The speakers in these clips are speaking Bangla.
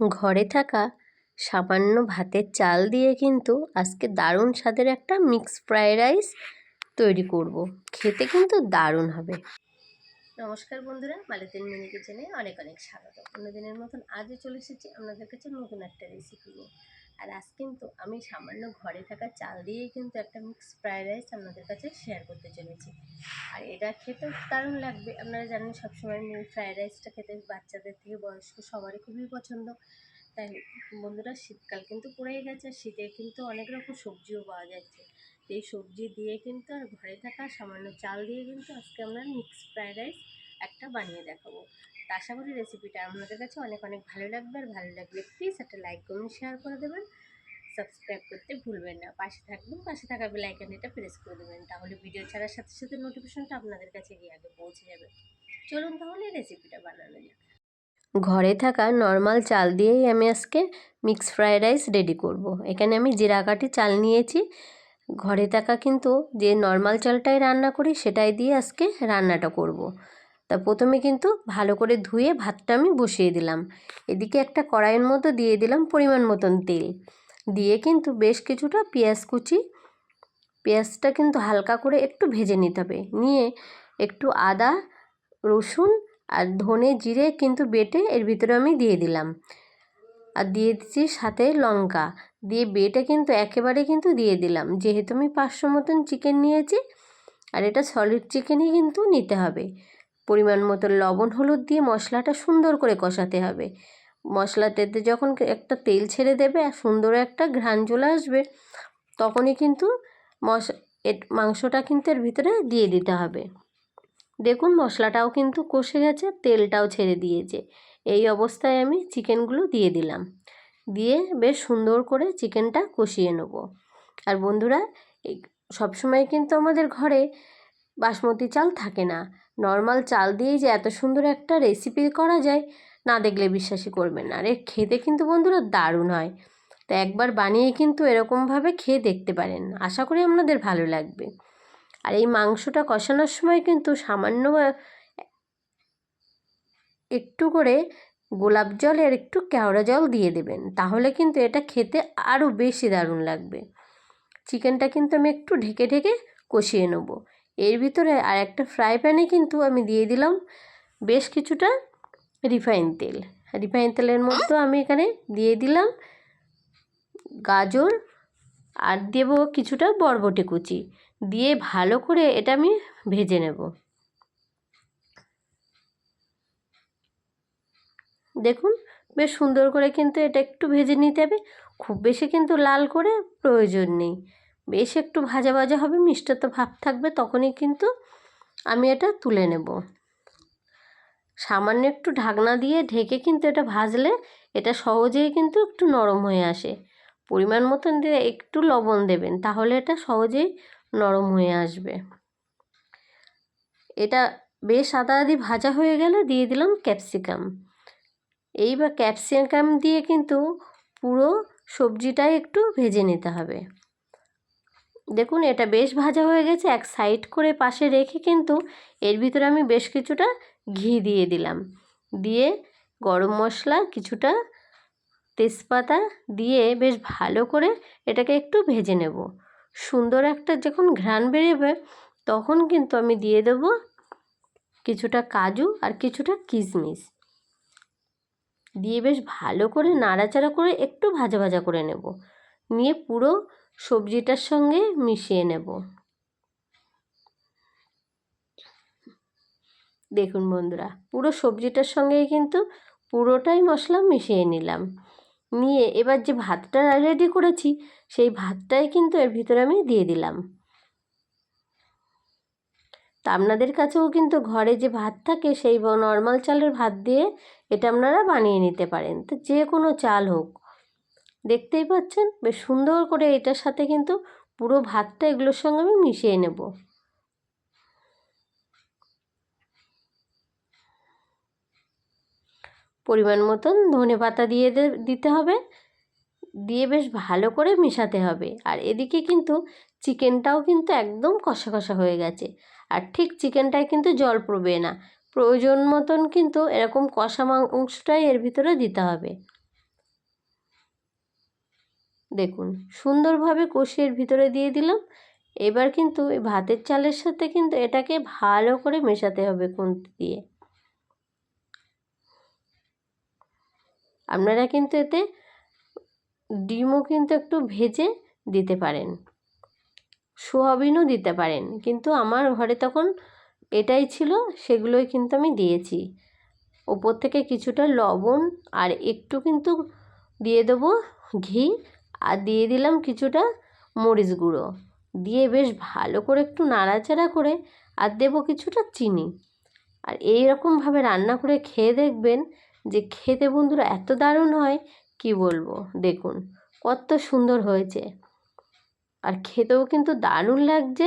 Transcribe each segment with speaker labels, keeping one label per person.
Speaker 1: ঘরে থাকা সামান্য ভাতের চাল দিয়ে কিন্তু আজকে দারুণ স্বাদের একটা মিক্স ফ্রায়েড রাইস তৈরি করব। খেতে কিন্তু দারুণ হবে। নমস্কার বন্ধুরা, মালিতিন মিনি কিচেনে অনেক অনেক স্বাগত। অন্যদিনের মতন আজও চলে এসেছি আপনাদের কাছে নতুন একটা রেসিপি নিয়ে। আর আজ কিন্তু আমি সামান্য ঘরে থাকা চাল দিয়েই কিন্তু একটা মিক্স ফ্রায়েড রাইস আপনাদের কাছে শেয়ার করতে চলেছি। আর এটা খেতে দারুণ লাগবে। আপনারা জানেন সবসময় ফ্রায়েড রাইসটা খেতে বাচ্চাদের থেকে বয়স্ক সবারই খুবই পছন্দ। তাই বন্ধুরা, শীতকাল কিন্তু পড়েই গেছে। শীতে কিন্তু অনেক রকম সবজিও পাওয়া যাচ্ছে। এই সবজি দিয়ে কিন্তু আর ঘরে থাকা সামান্য চাল দিয়ে কিন্তু আজকে আমরা মিক্স ফ্রায়েড রাইস একটা বানিয়ে দেখাবো। তা আশা করি রেসিপিটা আপনাদের কাছে অনেক অনেক ভালো লাগবে। আর ভালো লাগলে প্লিজ একটা লাইক করুন শেয়ার করে দেবেন। সাবস্ক্রাইব করতে ভুলবেন না। পাশে থাকবেন, পাশে থাকা এটা প্রেস করে দেবেন। তাহলে ভিডিও ছাড়ার সাথে সাথে নোটিফিকেশনটা আপনাদের কাছে গিয়ে আগে পৌঁছে যাবে। চলুন তাহলে রেসিপিটা বানানো যাক। ঘরে থাকা নর্মাল চাল দিয়েই আমি আজকে মিক্স ফ্রায়েড রাইস রেডি করব। এখানে আমি জিরাকাঠি চাল নিয়েছি। ঘরে থাকা কিন্তু যে নর্মাল চালটাই রান্না করি, সেটাই দিয়ে আজকে রান্নাটা করব। তা প্রথমে কিন্তু ভালো করে ধুয়ে ভাতটা আমি বসিয়ে দিলাম। এদিকে একটা কড়াইয়ের মতো দিয়ে দিলাম পরিমাণ মতন তেল। দিয়ে কিন্তু বেশ কিছুটা পেঁয়াজ কুচি, পেঁয়াজটা কিন্তু হালকা করে একটু ভেজে নিতে হবে। নিয়ে একটু আদা, রসুন আর ধনে জিরে কিন্তু বেটে এর ভিতরে আমি দিয়ে দিলাম। আর দিয়ে দিচ্ছি সাথে লঙ্কা। দিয়ে বেটে কিন্তু একেবারে কিন্তু দিয়ে দিলাম। যেহেতু আমি পাঁচশো মতন চিকেন নিয়েছি, আর এটা সলিড চিকেনই কিন্তু নিতে হবে। পরিমাণ মতো লবণ, হলুদ দিয়ে মশলাটা সুন্দর করে কষাতে হবে। মশলাটাতে যখন একটা তেল ছেড়ে দেবে আর সুন্দর একটা ঘ্রাণ চলে আসবে, তখনই কিন্তু মশ মাংসটা কিন্তু এর ভিতরে দিয়ে দিতে হবে। দেখুন মশলাটাও কিন্তু কষে গেছে, তেলটাও ছেড়ে দিয়েছে। এই অবস্থায় আমি চিকেনগুলো দিয়ে দিলাম। দিয়ে বেশ সুন্দর করে চিকেনটা কষিয়ে নেব। আর বন্ধুরা সবসময় কিন্তু আমাদের ঘরে বাসমতি চাল থাকে না। নর্মাল চাল দিয়েই যে এত সুন্দর একটা রেসিপি করা যায়, না দেখলে বিশ্বাসই করবেন না। আর, খেতে কিন্তু বন্ধুরা দারুণ হয়। তো একবার বানিয়ে কিন্তু এরকমভাবে খেয়ে দেখতে পারেন। আশা করি আপনাদের ভালো লাগবে। আর এই মাংসটা কষানোর সময় কিন্তু সামান্য একটু করে গোলাপ জল আর একটু কেওড়া জল দিয়ে দেবেন। তাহলে কিন্তু এটা খেতে আরও বেশি দারুণ লাগবে। চিকেনটা কিন্তু আমি একটু ঢেকে ঢেকে কষিয়ে নেব। এর ভিতরে আর একটা ফ্রাই প্যানে কিন্তু আমি দিয়ে দিলাম বেশ কিছুটা রিফাইন তেল। রিফাইন তেলের মধ্যে আমি এখানে দিয়ে দিলাম গাজর আর দেব কিছুটা বরবটি কুচি। দিয়ে ভালো করে এটা আমি ভেজে নেব। দেখুন, বেশ সুন্দর করে কিন্তু এটা একটু ভেজে নিতে হবে। খুব বেশি কিন্তু লাল করে প্রয়োজন নেই। বেশ একটু ভাজা ভাজা হবে মিষ্টত ভাব থাকবে, তখনই কিন্তু আমি এটা তুলে নেব। সামান্য একটু ঢাকনা দিয়ে ঢেকে কিন্তু এটা ভাজলে এটা সহজেই কিন্তু একটু নরম হয়ে আসে। পরিমাণ মতন দিয়ে একটু লবণ দেবেন, তাহলে এটা সহজেই নরম হয়ে আসবে। এটা বেশ আদা আদি ভাজা হয়ে গেলে দিয়ে দিলাম ক্যাপসিকাম। এইবার ক্যাপসিকাম দিয়ে কিন্তু পুরো সবজিটাই একটু ভেজে নিতে হবে। দেখুন, এটা বেশ ভাজা হয়ে গেছে। এক সাইড করে পাশে রেখে কিন্তু এর ভিতরে আমি বেশ কিছুটা ঘি দিয়ে দিলাম। দিয়ে গরম মশলা, কিছুটা তেজপাতা দিয়ে বেশ ভালো করে এটাকে একটু ভেজে নেব। সুন্দর একটা যখন ঘ্রাণ বেরোবে, তখন কিন্তু আমি দিয়ে দেব কিছুটা কাজু আর কিছুটা কিশমিশ। দিয়ে বেশ ভালো করে নাড়াচাড়া করে একটু ভাজা ভাজা করে নেব। নিয়ে পুরো সবজিটার সঙ্গে মিশিয়ে নেব। দেখুন বন্ধুরা, পুরো সবজিটার সঙ্গেই কিন্তু পুরোটাই মশলা মিশিয়ে নিলাম। নিয়ে এবার যে ভাতটা রেডি করেছি, সেই ভাতটাই কিন্তু এর ভিতরে আমি দিয়ে দিলাম। তা আপনাদের কাছেও কিন্তু ঘরে যে ভাত থাকে, সেই নর্মাল চালের ভাত দিয়ে এটা আপনারা বানিয়ে নিতে পারেন। তো যে কোনো চাল হোক দেখতেই পাচ্ছেন? বেশ সুন্দর করে এটার সাথে কিন্তু পুরো ভাতটা এগুলোর সঙ্গে আমি মিশিয়ে নেব। পরিমাণ মতন ধনে পাতা দিয়ে দিতে হবে। দিয়ে বেশ ভালো করে মেশাতে হবে। আর এদিকে কিন্তু চিকেনটাও কিন্তু একদম কষা কষা হয়ে গেছে। আর ঠিক চিকেনটায় কিন্তু জল পড়বে না। প্রয়োজন মতন কিন্তু এরকম কষা মাংসটাই এর ভিতরে দিতে হবে। দেখুন, সুন্দরভাবে কষিয়ে ভিতরে দিয়ে দিলাম। এবার কিন্তু এই ভাতের চালের সাথে কিন্তু এটাকে ভালো করে মেশাতে হবে খুন্তি দিয়ে। আপনারা কিন্তু এতে ডিমও কিন্তু একটু ভেজে দিতে পারেন। সোয়াবিনও দিতে পারেন। কিন্তু আমার ঘরে তখন এটাই ছিল, সেগুলোই কিন্তু আমি দিয়েছি। ওপর থেকে কিছুটা লবণ আর একটু কিন্তু দিয়ে দেবো ঘি। আর দিয়ে দিলাম কিছুটা মরিচ গুঁড়ো। দিয়ে বেশ ভালো করে একটু নাড়াচাড়া করে আর দেবো কিছুটা চিনি। আর এই রকমভাবে রান্না করে খেয়ে দেখবেন যে খেতে বন্ধুরা এত দারুণ হয়, কি বলব? দেখুন, কত সুন্দর হয়েছে। আর খেতেও কিন্তু দারুণ লাগছে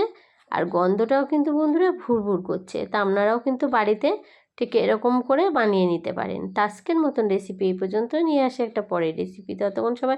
Speaker 1: আর গন্ধটাও কিন্তু বন্ধুরা ভুরভুর করছে। তা আপনারাও কিন্তু বাড়িতে ঠিক এরকম করে বানিয়ে নিতে পারেন। তা আজকের মতন রেসিপি এই পর্যন্ত নিয়ে আসে একটা পরের রেসিপি ততক্ষণ সবাই